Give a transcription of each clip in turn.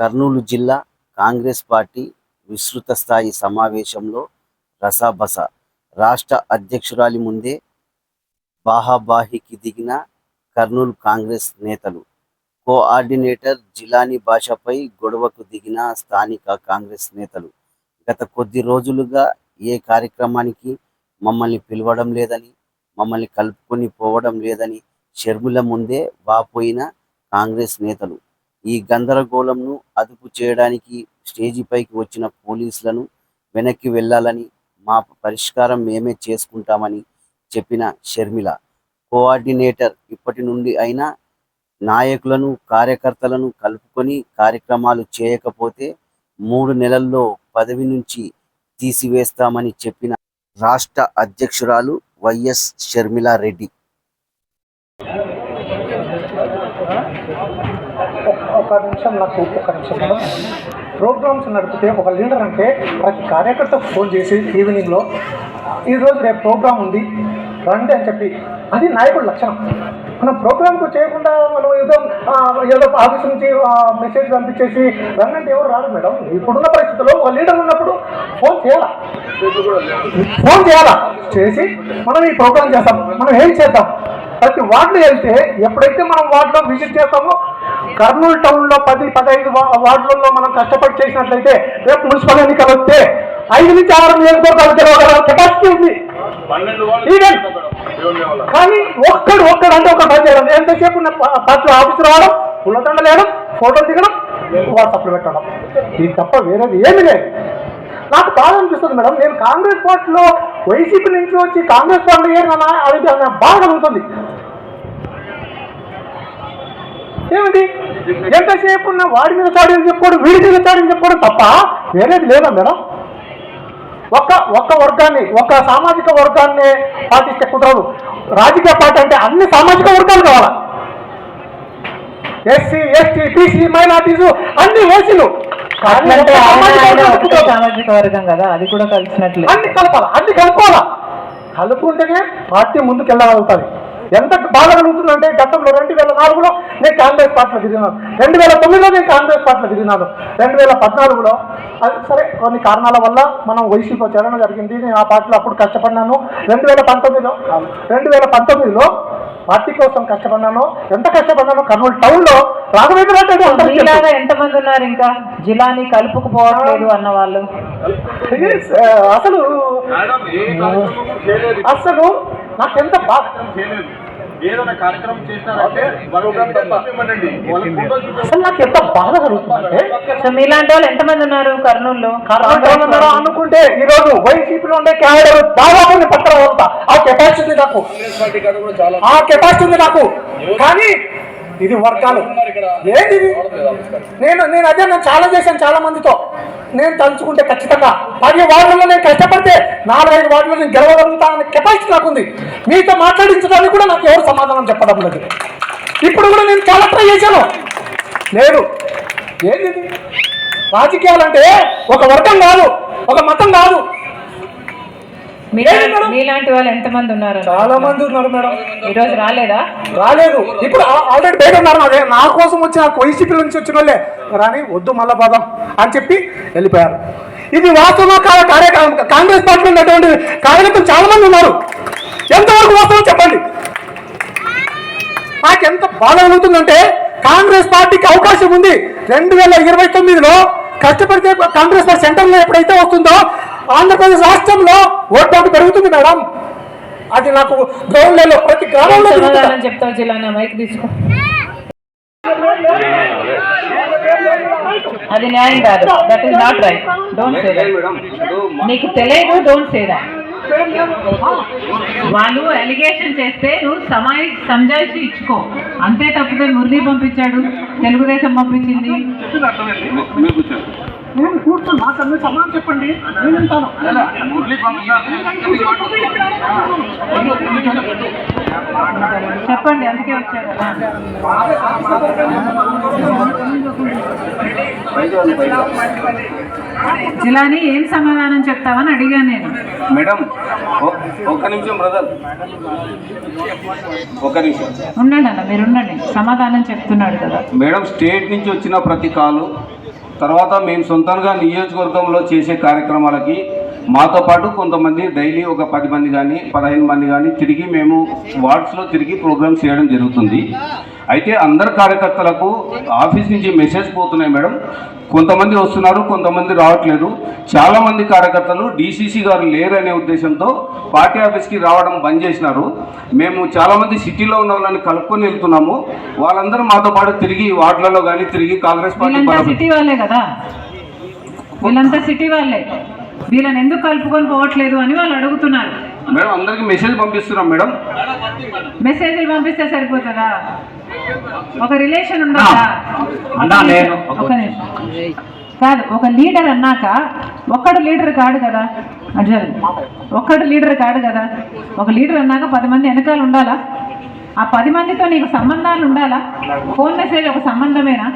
కర్నూలు జిల్లా కాంగ్రెస్ పార్టీ విస్తృత స్థాయి సమావేశంలో రసాబస రాష్ట్ర అధ్యక్షురాలి ముందే బాహాబాహికి దిగిన కర్నూలు కాంగ్రెస్ నేతలు. కోఆర్డినేటర్ జిలానీ భాషపై గొడవకు దిగిన స్థానిక కాంగ్రెస్ నేతలు. గత కొద్ది రోజులుగా ఏ కార్యక్రమానికి మమ్మల్ని పిలవడం లేదని మమ్మల్ని కలుపుకొని పోవడం లేదని షర్ముల ముందే వాపోయిన కాంగ్రెస్ నేతలు. ఈ గందరగోళంను అదుపు చేయడానికి స్టేజీపైకి వచ్చిన పోలీసులను వెనక్కి వెళ్ళాలని మా పరిష్కారం మేమే చేసుకుంటామని చెప్పిన షర్మిల. కోఆర్డినేటర్ ఇప్పటి నుండి అయినా నాయకులను కార్యకర్తలను కలుపుకొని కార్యక్రమాలు చేయకపోతే మూడు నెలల్లో పదవి నుంచి తీసివేస్తామని చెప్పిన రాష్ట్ర అధ్యక్షురాలు వైఎస్ షర్మిలారెడ్డి ఒక నిమిషం నాకు ఒక నిమిషం. మేడం ప్రోగ్రామ్స్ నడిపితే ఒక లీడర్ అంటే ప్రతి కార్యకర్తకు ఫోన్ చేసి ఈవినింగ్లో ఈరోజు రేపు ప్రోగ్రామ్ ఉంది రండి అని చెప్పి. అది నాయకుడి లక్షణం. మనం ప్రోగ్రామ్కు చేయకుండా మనం ఏదో ఏదో ఆఫీస్ నుంచి మెసేజ్ పంపించేసి రండి అంటే ఎవరు రాదు మేడం. ఇప్పుడున్న పరిస్థితుల్లో ఒక లీడర్ ఉన్నప్పుడు ఫోన్ చేయాలా? ఫోన్ చేయాలా? చేసి మనం ఈ ప్రోగ్రామ్ చేస్తాం మనం ఏం చేద్దాం. ప్రతి వార్డులో వెళ్తే ఎప్పుడైతే మనం వార్డులో విజిట్ చేస్తామో కర్నూలు టౌన్లో పది పదహైదు వార్డులలో మనం కష్టపడి చేసినట్లయితే రేపు మున్సిపల్ ఎన్నికలు వస్తే ఐదు నుంచి ఆరు నియోజకవర్గాలు తెలవగల కెపాసిటీ ఉంది. కానీ ఒక్కడు ఒక్కడు అంటే ఒక పని చేయడం ఎంతసేపు పార్టీ ఆఫీస్ రావడం పుల్లదండ లేయడం ఫోటోలు దిగడం వాట్సాప్లో పెట్టడం. ఇది తప్ప వేరేది ఏమి లేదు. నాకు బాధ అనిపిస్తుంది మేడం. నేను కాంగ్రెస్ పార్టీలో వైసీపీ నుంచి వచ్చి కాంగ్రెస్ పార్టీ ఏమన్నా అది బాధ కలుగుతుంది ఏమిటి? ఎంతసేపు ఉన్న వాడి మీద చాడని చెప్పుకోవడం వీడి మీద చాడని చెప్పుకోవడం తప్ప వేరేది లేదా మేడం? ఒక్క ఒక్క వర్గాన్ని ఒక్క సామాజిక వర్గాన్ని పాటిస్తే కుదరదు. రాజకీయ పార్టీ అంటే అన్ని సామాజిక వర్గాలు కావాలా? ఎస్సీ ఎస్టీ బీసీ మైనార్టీస్ అన్ని ఓసీలు. సామాజిక వర్గం కదా అది కూడా కలిసినట్లే. అన్ని కలపాలి? అన్ని కలుపుకోవాలా? కలుపుకుంటేనే పార్టీ ముందుకు వెళ్ళగలుగుతుంది ఎంత బాధ కలుగుతుందంటే గతంలో రెండు వేల నాలుగులో నేను కాంగ్రెస్ పార్టీలో తిరిగినాను. రెండు వేల తొమ్మిదిలో నేను కాంగ్రెస్ పార్టీలో తిరిగినాను. రెండు వేల పద్నాలుగులో అది సరే కొన్ని కారణాల వల్ల మనం వైసీపీలో చేరడం జరిగింది. నేను ఆ పార్టీలో అప్పుడు కష్టపడినాను. రెండు వేల పంతొమ్మిదిలో రెండు వేల పంతొమ్మిదిలో పార్టీ కోసం కష్టపడినాను. ఎంత కష్టపడినాను కర్నూలు టౌన్లో రాఘవేంద్ర. మీలాగా ఎంతమంది ఉన్నారు ఇంకా? జిల్లాని కలుపుకుపోవట్లేదు అన్న వాళ్ళు. ఆ, అసలు అసలు నాకెంత బాధ ఏదైనా కార్యక్రమం చేసినారంటే అసలు నాకు ఎంత బాధ కలుగుతుందంటే సో మీలాంటి వాళ్ళు ఎంతమంది ఉన్నారు కర్నూలులో? కర్ణాటకలో అనుకుంటే ఈ రోజు వైసీపీలో ఉండే క్యాడర్ దాదాపు పత్రం అవుతా ఆ కెపాసిటీ నాకు. ఆ కెపాసిటీ నాకు. కానీ ఇది వర్గాలు. ఏంటి? నేను నేను అదే నేను చాలా చేశాను చాలా మందితో. నేను తలుచుకుంటే ఖచ్చితంగా. పది వార్డుల్లో నేను కష్టపడితే నాలుగైదు వార్డుల్లో నేను గెలవగలుగుతాననే కెపాసిటీ నాకు ఉంది మీతో మాట్లాడించడానికి కూడా నాకు ఎవరు సమాధానం చెప్పడం లేదు. ఇప్పుడు కూడా నేను చాలా ట్రై చేశాను. లేదు. ఏంది ఇది? రాజకీయాలంటే ఒక వర్గం కాదు ఒక మతం కాదు. ఏంటి? మీలాంటి వాళ్ళు ఎంతమంది ఉన్నారు. చాలా మంది ఉన్నారు మేడం. ఈ రోజు రాలేదా? రాలేదు. ఇప్పుడు ఆల్రెడీ బయట ఉన్నారు అదే నా కోసం వచ్చి నాకు వైసీపీ నుంచి వచ్చిన వాళ్ళే. రాని వద్దు మళ్ళా పదం అని చెప్పి వెళ్ళిపోయారు. ఇది వాస్తవం కాదు కార్య కాంగ్రెస్ పార్టీలో ఉన్నటువంటి కార్యకర్తలు చాలా మంది ఉన్నారు. ఎంతవరకు వాస్తవం చెప్పండి. నాకు ఎంత బాధ కలుగుతుందంటే కాంగ్రెస్ పార్టీకి అవకాశం ఉంది. రెండు వేల ఇరవై తొమ్మిదిలో కష్టపడితే కాంగ్రెస్ పార్టీ సెంటర్లో ఎప్పుడైతే వస్తుందో ఆంధ్రప్రదేశ్ రాష్ట్రంలో ఓట్ పెరుగుతుంది మేడం. అది నాకు గ్రౌండ్ లెవెల్లో ప్రతి గ్రామంలో జిల్లా మైక్ తీసుకో. అది న్యాయం కాదు. That is not right don't say నీకు తెలియదు డోంట్ సే దాట్ వాళ్ళు ఎలిగేషన్ చేస్తే నువ్వు సమాయి సంజాయిషి ఇచ్చుకో. అంతే తప్పితే మురళి పంపించాడు తెలుగుదేశం పంపించింది. నేను కూర్చొని నాకు అన్ని సమానం చెప్పండి. నేను వింటాను చెప్పండి? అందుకే వచ్చారు. కదా. జిలాని ఏం సమాధానం చెప్తావని అడిగాను నేను. మేడం ఒ- ఒక్క నిమిషం బ్రదర్. ఒక్క నిమిషం. ఉండండి అన్న మీరు ఉండండి. సమాధానం చెప్తున్నాడు కదా. మేడం స్టేట్ నుంచి వచ్చిన ప్రతి కాలు తర్వాత మేము సొంతంగా నియోజకవర్గంలో చేసే కార్యక్రమాలకి మాతో పాటు కొంతమంది డైలీ ఒక పది మంది కానీ పదహైదు మంది కానీ తిరిగి మేము వార్డ్స్లో తిరిగి ప్రోగ్రామ్స్ చేయడం జరుగుతుంది. అయితే అందరు కార్యకర్తలకు ఆఫీస్ నుంచి మెసేజ్ పోతున్నాయి మేడం. కొంతమంది వస్తున్నారు కొంతమంది రావట్లేదు. చాలా మంది కార్యకర్తలు డీసీసీ గారు లేరు అనే ఉద్దేశంతో పార్టీ ఆఫీస్కి రావడం బంద్ చేసినారు. మేము చాలా మంది సిటీలో ఉన్న వాళ్ళని కలుపుకొని వెళ్తున్నాము. వాళ్ళందరూ మాతో పాటు తిరిగి వార్డులలో కానీ తిరిగి కాంగ్రెస్ పార్టీ సిటీ వాళ్ళే కదా? వీళ్ళంతా సిటీ వాళ్ళే. వీళ్ళని ఎందుకు కలుపుకొని పోవట్లేదు అని వాళ్ళు అడుగుతున్నారు. మేడం అందరికి మెసేజ్ పంపిస్తున్నాం మేడం. మెసేజ్లు పంపిస్తే సరిపోతుందా? ఒక రిలేషన్ ఉండదా ఒక- ఒక నిమిషం. కాదు ఒక లీడర్ అన్నాక ఒక్కడు లీడర్ కాడు కదా అర్జున్ ఒక్కడు లీడర్ కాడు కదా. ఒక లీడర్ అన్నాక పది మంది వెనకాల ఉండాలా? ఆ పది మందితో నీకు సంబంధాలు ఉండాలా? ఫోన్ మెసేజ్ ఒక సంబంధమేనా?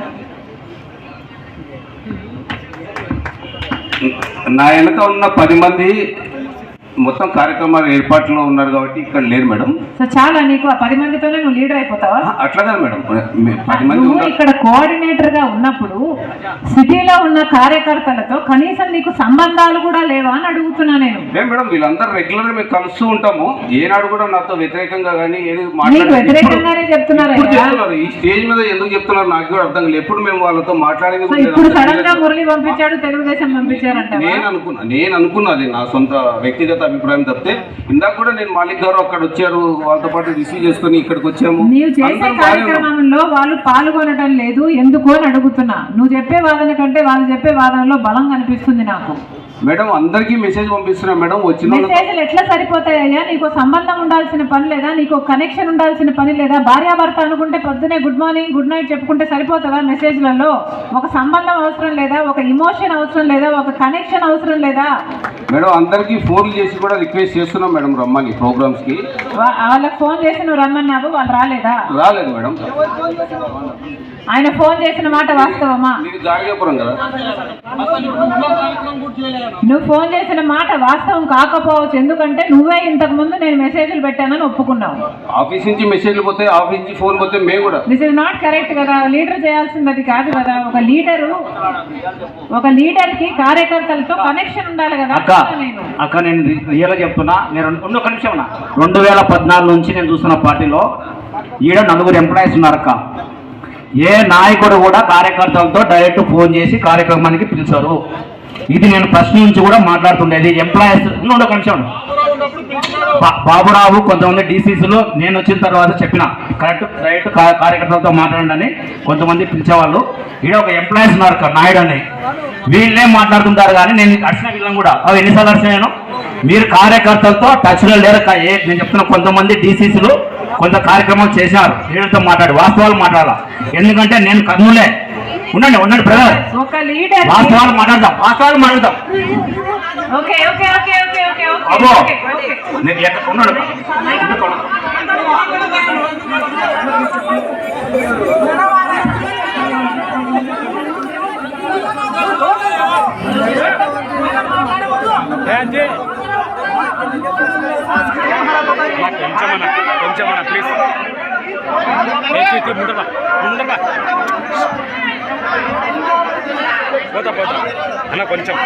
నా వెనక ఉన్న పది మంది మొత్తం కార్యక్రమాల ఏర్పాట్లో ఉన్నారు కాబట్టి ఇక్కడ లేరు మేడం. సో చాలా నీకు ఆ పది మందితోనే నువ్వు లీడర్ అయిపోతావా? అట్లా కాదు మేడం. పది మంది నువ్వు ఇక్కడ కోఆర్డినేటర్గా ఉన్నప్పుడు సిటీలో ఉన్న కార్యకర్తలతో కనీసం నీకు సంబంధాలు కూడా లేవా అని అడుగుతున్నా నేను. లేదు మేడం వీళ్ళందరూ రెగ్యులర్గా మేము కలుస్తూ ఉంటాము. ఏనాడు కూడా నాతో వ్యతిరేకంగా కానీ ఏది నీకు. వ్యతిరేకంగానే ఇప్పుడు చెప్తున్నారు. ఈ స్టేజ్ మీద ఎందుకు చెప్తున్నారు నాకు కూడా అర్థం కాలేదు. ఎప్పుడు మేము వాళ్ళతో మాట్లాడేది సో కూడా లేదు. ఇప్పుడు సడన్గా మురళి పంపించాడు తెలుగుదేశం పంపించారంట నేను అనుకున్నా నేను అనుకున్నది నా సొంత వ్యక్తిగత అభిప్రాయం తప్పితే ఇందాక కూడా నేను మాలిక్ గారు అక్కడ వచ్చారు వాళ్ళతో పాటు రిసీవ్ చేసుకుని ఇక్కడికి వచ్చాము. నీవు చేసే. కార్యక్రమంలో వాళ్ళు పాల్గొనడం లేదు ఎందుకు అని అడుగుతున్నా. నువ్వు చెప్పే వాదన కంటే వాళ్ళు చెప్పే వాదనలో బలం కనిపిస్తుంది నాకు. మేడం అందరికీ మెసేజ్ పంపిస్తున్నా. మేడం వచ్చిన మెసేజ్లు ఎట్లా సరిపోతాయ్యా? నీకు సంబంధం ఉండాల్సిన పని లేదా? నీకు కనెక్షన్ ఉండాల్సిన పని లేదా? భార్యాభర్త అనుకుంటే పొద్దునే గుడ్ మార్నింగ్ గుడ్ నైట్ చెప్పుకుంటే సరిపోతుందా మెసేజ్లలో ఒక సంబంధం అవసరం లేదా? ఒక ఇమోషన్ అవసరం లేదా? ఒక కనెక్షన్ అవసరం లేదా? మేడం అందరికీ ఫోన్లు చేసి కూడా రిక్వెస్ట్ చేస్తున్నాం మేడం రమ్మని ప్రోగ్రామ్స్కి. వాళ్ళకి ఫోన్ చేసి నువ్వు రమ్మన్నావు వాళ్ళు రాలేదా? రాలేదు మేడం. ఆయన ఫోన్ చేసిన మాట వాస్తవమా? నువ్వు ఫోన్ చేసిన మాట వాస్తవం కాకపోవచ్చు. ఎందుకంటే నువ్వే ఇంతకు ముందు నేను మెసేజ్లు పెట్టానని ఒప్పుకున్నావు. ఆఫీస్ నుంచి మెసేజ్లు పోతే ఆఫీస్ నుంచి ఫోన్ పోతే మేము కూడా. దిస్ ఇస్ నాట్ కరెక్ట్ కదా? లీడర్ చేయాల్సింది అది కాదు కదా? ఒక లీడరు ఒక లీడర్కి కార్యకర్తలతో కనెక్షన్ ఉండాలి కదా? అక్క అక్క నేను. రి- రియల్గా చెప్తున్నా. నేను ఒక నిమిషం రెండు వేల పద్నాలుగు నుంచి నేను చూస్తున్న పార్టీలో ఈడ నలుగురు ఎంప్లాయీస్ ఉన్నారు అక్క. ఏ నాయకుడు కూడా కార్యకర్తలతో డైరెక్ట్ ఫోన్ చేసి కార్యక్రమానికి పిలిచారు. ఇది నేను ఫస్ట్ నుంచి కూడా మాట్లాడుతుండేది. ఎంప్లాయీస్ రెండు ఒక నిమిషం బా- బాబురావు కొంతమంది డీసీసీలో నేను వచ్చిన తర్వాత చెప్పిన. కరెక్ట్ డైరెక్ట్ కార్యకర్తలతో మాట్లాడండి కొంతమంది పిలిచేవాళ్ళు. ఈడ ఒక ఎంప్లాయీస్ ఉన్నారు నాయుడు అని. వీళ్ళే మాట్లాడుతుంటారు కానీ నేను అడిచిన వీళ్ళని కూడా. అవి ఎన్నిసార్లు అడిచిన నేను? మీరు కార్యకర్తలతో టచ్లో లేరు ఏ నేను చెప్తున్న కొంతమంది డీసీసీలు కొంత కార్యక్రమాలు చేశారు. వీళ్ళతో మాట్లాడి వాస్తవాలు మాట్లాడాల? ఎందుకంటే నేను కర్నూలే. ఉండండి ఉండండి బ్రదర్ వాస్తవాలు మాట్లాడదాం వాస్తవాలు మాట్లాడదాం. Okay okay okay okay okay అబ్బో నేను ఎక్కడ ఉన్నాడు కొంచెమన్నా కొంచెమన్నా ప్లీజ్ ముందర ముందర పోతా పోతా. అన్న కొంచెం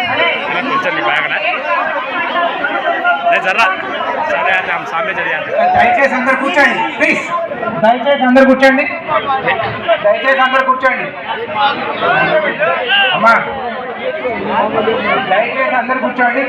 అన్న కొంచెం నీ బ్యాగనా జర్రా. సరే అంటే ఆమె చదివాను దయచేసి అందరు కూర్చోండి ప్లీజ్ దయచేసి అందరు కూర్చోండి. దయచేసి అందరు కూర్చోండి. అమ్మా. దయచేసి అందరు కూర్చోండి.